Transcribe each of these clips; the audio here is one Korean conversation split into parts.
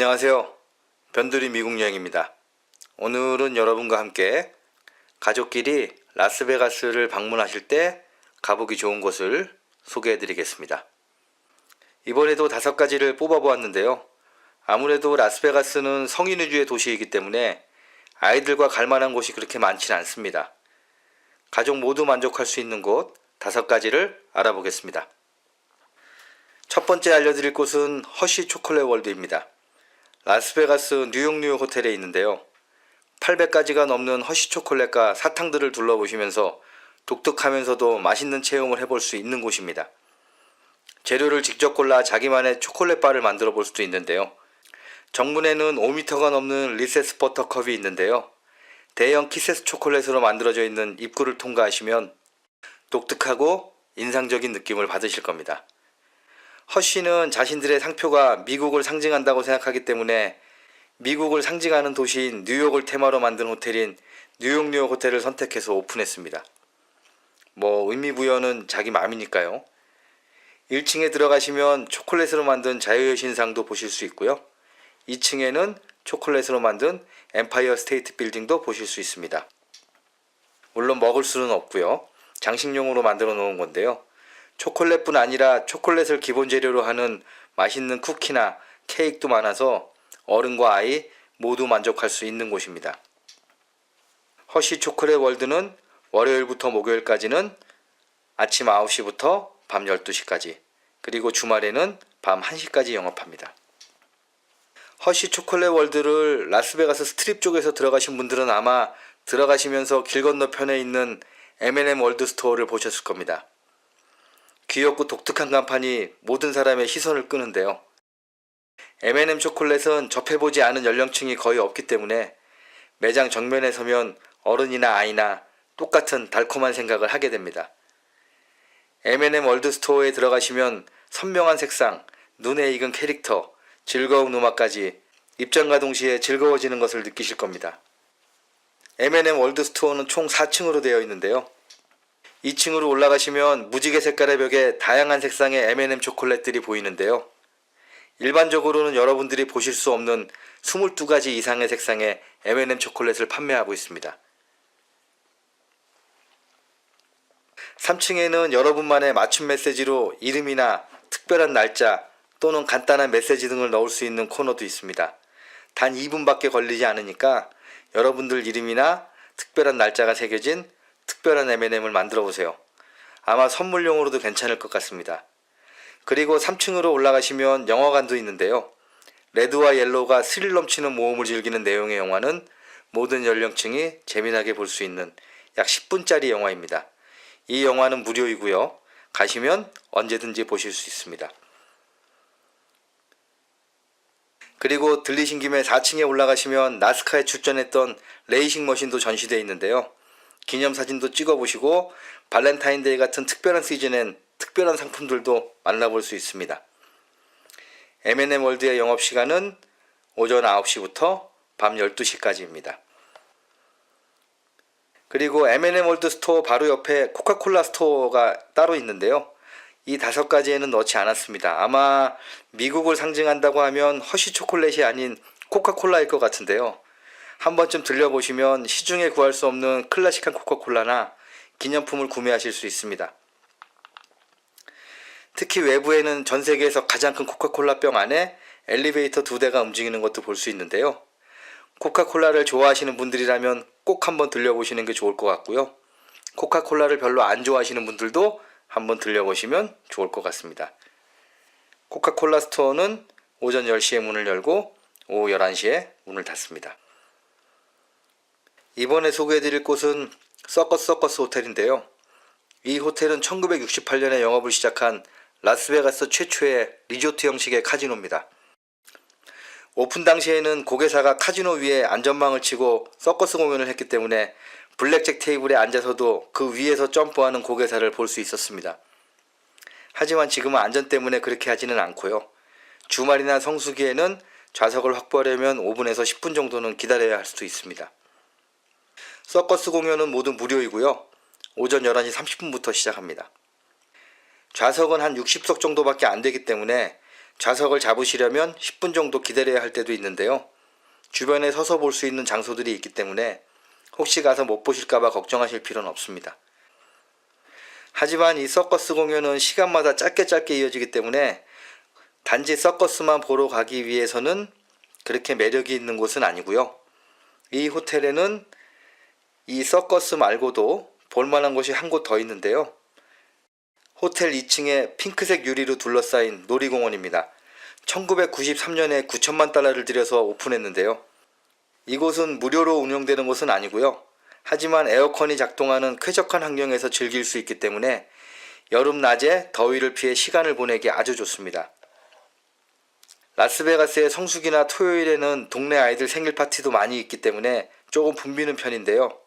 안녕하세요. 변두리 미국 여행입니다. 오늘은 여러분과 함께 가족끼리 라스베가스를 방문하실 때 가보기 좋은 곳을 소개해 드리겠습니다. 이번에도 다섯 가지를 뽑아 보았는데요. 아무래도 라스베가스는 성인 위주의 도시이기 때문에 아이들과 갈 만한 곳이 그렇게 많지는 않습니다. 가족 모두 만족할 수 있는 곳 다섯 가지를 알아보겠습니다. 첫 번째 알려드릴 곳은 허쉬 초콜릿 월드입니다. 라스베가스 뉴욕 뉴욕 호텔에 있는데요. 800가지가 넘는 허쉬 초콜릿과 사탕들을 둘러보시면서 독특하면서도 맛있는 체험을 해볼 수 있는 곳입니다. 재료를 직접 골라 자기만의 초콜릿 바를 만들어 볼 수도 있는데요. 정문에는 5m가 넘는 리세스 버터컵이 있는데요. 대형 키세스 초콜릿으로 만들어져 있는 입구를 통과하시면 독특하고 인상적인 느낌을 받으실 겁니다. 허쉬는 자신들의 상표가 미국을 상징한다고 생각하기 때문에 미국을 상징하는 도시인 뉴욕을 테마로 만든 호텔인 뉴욕 뉴욕 호텔을 선택해서 오픈했습니다. 뭐 의미 부여는 자기 마음이니까요. 1층에 들어가시면 초콜릿으로 만든 자유의 신상도 보실 수 있고요. 2층에는 초콜릿으로 만든 엠파이어 스테이트 빌딩도 보실 수 있습니다. 물론 먹을 수는 없고요. 장식용으로 만들어 놓은 건데요. 초콜릿뿐 아니라 초콜릿을 기본 재료로 하는 맛있는 쿠키나 케이크도 많아서 어른과 아이 모두 만족할 수 있는 곳입니다. 허쉬 초콜릿 월드는 월요일부터 목요일까지는 아침 9시부터 밤 12시까지 그리고 주말에는 밤 1시까지 영업합니다. 허쉬 초콜릿 월드를 라스베가스 스트립 쪽에서 들어가신 분들은 아마 들어가시면서 길 건너편에 있는 M&M 월드 스토어를 보셨을 겁니다. 귀엽고 독특한 간판이 모든 사람의 시선을 끄는데요. M&M 초콜릿은 접해보지 않은 연령층이 거의 없기 때문에 매장 정면에 서면 어른이나 아이나 똑같은 달콤한 생각을 하게 됩니다. M&M 월드 스토어에 들어가시면 선명한 색상, 눈에 익은 캐릭터, 즐거운 음악까지 입장과 동시에 즐거워지는 것을 느끼실 겁니다. M&M 월드 스토어는 총 4층으로 되어 있는데요. 2층으로 올라가시면 무지개 색깔의 벽에 다양한 색상의 M&M 초콜릿들이 보이는데요. 일반적으로는 여러분들이 보실 수 없는 22가지 이상의 색상의 M&M 초콜릿을 판매하고 있습니다. 3층에는 여러분만의 맞춤 메시지로 이름이나 특별한 날짜 또는 간단한 메시지 등을 넣을 수 있는 코너도 있습니다. 단 2분밖에 걸리지 않으니까 여러분들 이름이나 특별한 날짜가 새겨진 특별한 M&M을 만들어 보세요. 아마 선물용으로도 괜찮을 것 같습니다. 그리고 3층으로 올라가시면 영화관도 있는데요. 레드와 옐로우가 스릴 넘치는 모험을 즐기는 내용의 영화는 모든 연령층이 재미나게 볼 수 있는 약 10분짜리 영화입니다. 이 영화는 무료이고요. 가시면 언제든지 보실 수 있습니다. 그리고 들리신 김에 4층에 올라가시면 나스카에 출전했던 레이싱 머신도 전시되어 있는데요. 기념사진도 찍어보시고 발렌타인데이 같은 특별한 시즌엔 특별한 상품들도 만나볼 수 있습니다. M&M 월드의 영업시간은 오전 9시부터 밤 12시까지입니다. 그리고 M&M 월드 스토어 바로 옆에 코카콜라 스토어가 따로 있는데요. 이 다섯 가지에는 넣지 않았습니다. 아마 미국을 상징한다고 하면 허쉬 초콜릿이 아닌 코카콜라일 것 같은데요. 한 번쯤 들려보시면 시중에 구할 수 없는 클래식한 코카콜라나 기념품을 구매하실 수 있습니다. 특히 외부에는 전 세계에서 가장 큰 코카콜라 병 안에 엘리베이터 두 대가 움직이는 것도 볼 수 있는데요. 코카콜라를 좋아하시는 분들이라면 꼭 한번 들려보시는 게 좋을 것 같고요. 코카콜라를 별로 안 좋아하시는 분들도 한번 들려보시면 좋을 것 같습니다. 코카콜라 스토어는 오전 10시에 문을 열고 오후 11시에 문을 닫습니다. 이번에 소개해드릴 곳은 서커스 서커스 호텔인데요. 이 호텔은 1968년에 영업을 시작한 라스베가스 최초의 리조트 형식의 카지노입니다. 오픈 당시에는 고개사가 카지노 위에 안전망을 치고 서커스 공연을 했기 때문에 블랙잭 테이블에 앉아서도 그 위에서 점프하는 고개사를 볼 수 있었습니다. 하지만 지금은 안전 때문에 그렇게 하지는 않고요. 주말이나 성수기에는 좌석을 확보하려면 5분에서 10분 정도는 기다려야 할 수도 있습니다. 서커스 공연은 모두 무료이고요. 오전 11시 30분부터 시작합니다. 좌석은 한 60석 정도밖에 안 되기 때문에 좌석을 잡으시려면 10분 정도 기다려야 할 때도 있는데요. 주변에 서서 볼 수 있는 장소들이 있기 때문에 혹시 가서 못 보실까봐 걱정하실 필요는 없습니다. 하지만 이 서커스 공연은 시간마다 짧게 짧게 이어지기 때문에 단지 서커스만 보러 가기 위해서는 그렇게 매력이 있는 곳은 아니고요. 이 호텔에는 이 서커스 말고도 볼만한 곳이 한 곳 더 있는데요. 호텔 2층에 핑크색 유리로 둘러싸인 놀이공원입니다. 1993년에 9천만 달러를 들여서 오픈했는데요. 이곳은 무료로 운영되는 곳은 아니고요. 하지만 에어컨이 작동하는 쾌적한 환경에서 즐길 수 있기 때문에 여름 낮에 더위를 피해 시간을 보내기 아주 좋습니다. 라스베가스의 성수기나 토요일에는 동네 아이들 생일 파티도 많이 있기 때문에 조금 붐비는 편인데요.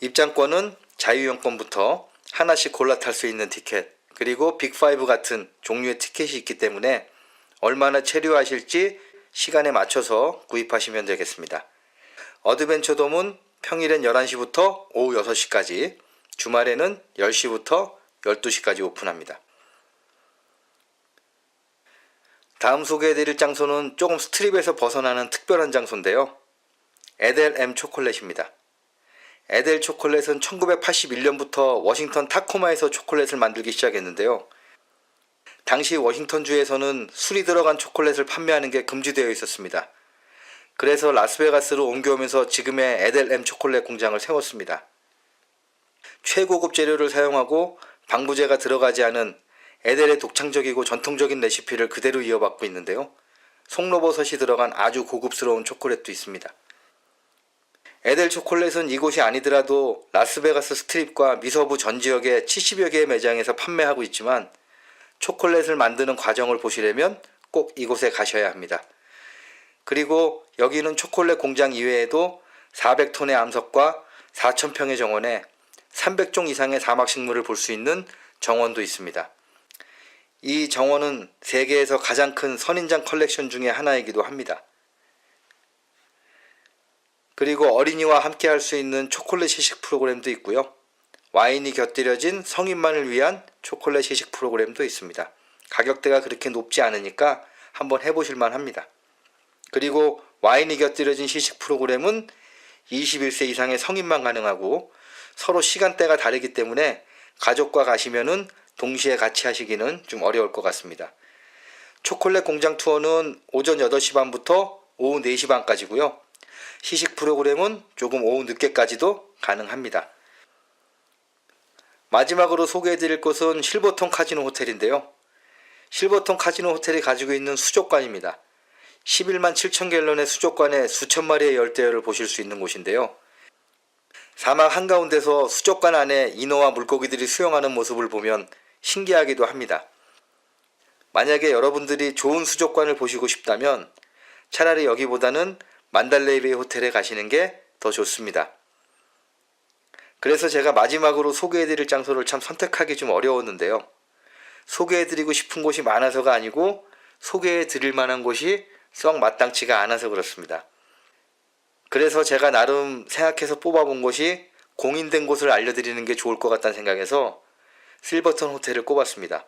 입장권은 자유형권부터 하나씩 골라 탈 수 있는 티켓, 그리고 빅5 같은 종류의 티켓이 있기 때문에 얼마나 체류하실지 시간에 맞춰서 구입하시면 되겠습니다. 어드벤처 돔은 평일엔 11시부터 오후 6시까지, 주말에는 10시부터 12시까지 오픈합니다. 다음 소개해드릴 장소는 조금 스트립에서 벗어나는 특별한 장소인데요. 에델 M 초콜릿입니다. 에델 초콜릿은 1981년부터 워싱턴 타코마에서 초콜릿을 만들기 시작했는데요. 당시 워싱턴주에서는 술이 들어간 초콜릿을 판매하는 게 금지되어 있었습니다. 그래서 라스베가스로 옮겨오면서 지금의 에델 M 초콜릿 공장을 세웠습니다. 최고급 재료를 사용하고 방부제가 들어가지 않은 에델의 독창적이고 전통적인 레시피를 그대로 이어받고 있는데요. 송로버섯이 들어간 아주 고급스러운 초콜릿도 있습니다. 에델 초콜릿은 이곳이 아니더라도 라스베가스 스트립과 미서부 전 지역의 70여 개의 매장에서 판매하고 있지만 초콜릿을 만드는 과정을 보시려면 꼭 이곳에 가셔야 합니다. 그리고 여기는 초콜릿 공장 이외에도 400톤의 암석과 4,000평의 정원에 300종 이상의 사막식물을 볼 수 있는 정원도 있습니다. 이 정원은 세계에서 가장 큰 선인장 컬렉션 중의 하나이기도 합니다. 그리고 어린이와 함께 할 수 있는 초콜릿 시식 프로그램도 있고요. 와인이 곁들여진 성인만을 위한 초콜릿 시식 프로그램도 있습니다. 가격대가 그렇게 높지 않으니까 한번 해보실 만 합니다. 그리고 와인이 곁들여진 시식 프로그램은 21세 이상의 성인만 가능하고 서로 시간대가 다르기 때문에 가족과 가시면은 동시에 같이 하시기는 좀 어려울 것 같습니다. 초콜릿 공장 투어는 오전 8시 반부터 오후 4시 반까지고요. 시식 프로그램은 조금 오후 늦게까지도 가능합니다. 마지막으로 소개해드릴 곳은 실버톤 카지노 호텔인데요. 실버톤 카지노 호텔이 가지고 있는 수족관입니다. 11만 7천 갤런의 수족관에 수천 마리의 열대어를 보실 수 있는 곳인데요. 사막 한가운데서 수족관 안에 인어와 물고기들이 수영하는 모습을 보면 신기하기도 합니다. 만약에 여러분들이 좋은 수족관을 보시고 싶다면 차라리 여기보다는 만달레이 베이 호텔에 가시는 게 더 좋습니다. 그래서 제가 마지막으로 소개해드릴 장소를 참 선택하기 좀 어려웠는데요. 소개해드리고 싶은 곳이 많아서가 아니고 소개해드릴 만한 곳이 썩 마땅치가 않아서 그렇습니다. 그래서 제가 나름 생각해서 뽑아본 곳이 공인된 곳을 알려드리는 게 좋을 것 같다는 생각에서 실버턴 호텔을 꼽았습니다.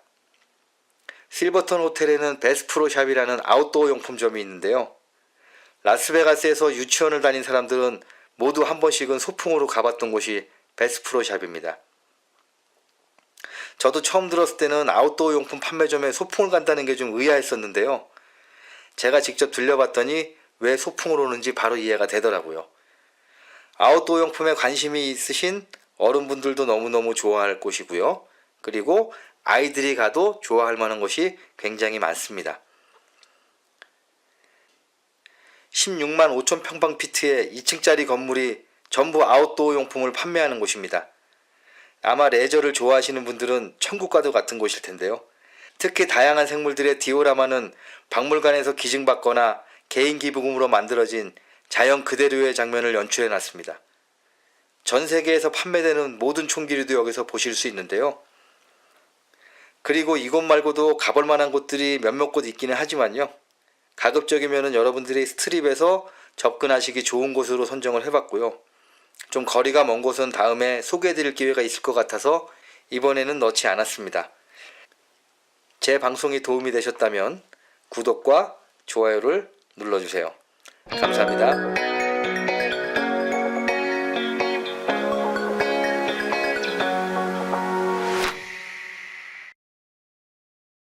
실버턴 호텔에는 베스프로샵이라는 아웃도어 용품점이 있는데요. 라스베가스에서 유치원을 다닌 사람들은 모두 한 번씩은 소풍으로 가봤던 곳이 베스프로 샵입니다. 저도 처음 들었을 때는 아웃도어 용품 판매점에 소풍을 간다는 게 좀 의아했었는데요. 제가 직접 들려봤더니 왜 소풍을 오는지 바로 이해가 되더라고요. 아웃도어 용품에 관심이 있으신 어른분들도 너무너무 좋아할 곳이고요. 그리고 아이들이 가도 좋아할 만한 곳이 굉장히 많습니다. 16만 5천 평방피트의 2층짜리 건물이 전부 아웃도어 용품을 판매하는 곳입니다. 아마 레저를 좋아하시는 분들은 천국과도 같은 곳일 텐데요. 특히 다양한 생물들의 디오라마는 박물관에서 기증받거나 개인 기부금으로 만들어진 자연 그대로의 장면을 연출해 놨습니다. 전 세계에서 판매되는 모든 총기류도 여기서 보실 수 있는데요. 그리고 이곳 말고도 가볼 만한 곳들이 몇몇 곳 있기는 하지만요. 가급적이면 여러분들이 스트립에서 접근하시기 좋은 곳으로 선정을 해봤고요. 좀 거리가 먼 곳은 다음에 소개해드릴 기회가 있을 것 같아서 이번에는 넣지 않았습니다. 제 방송이 도움이 되셨다면 구독과 좋아요를 눌러주세요. 감사합니다.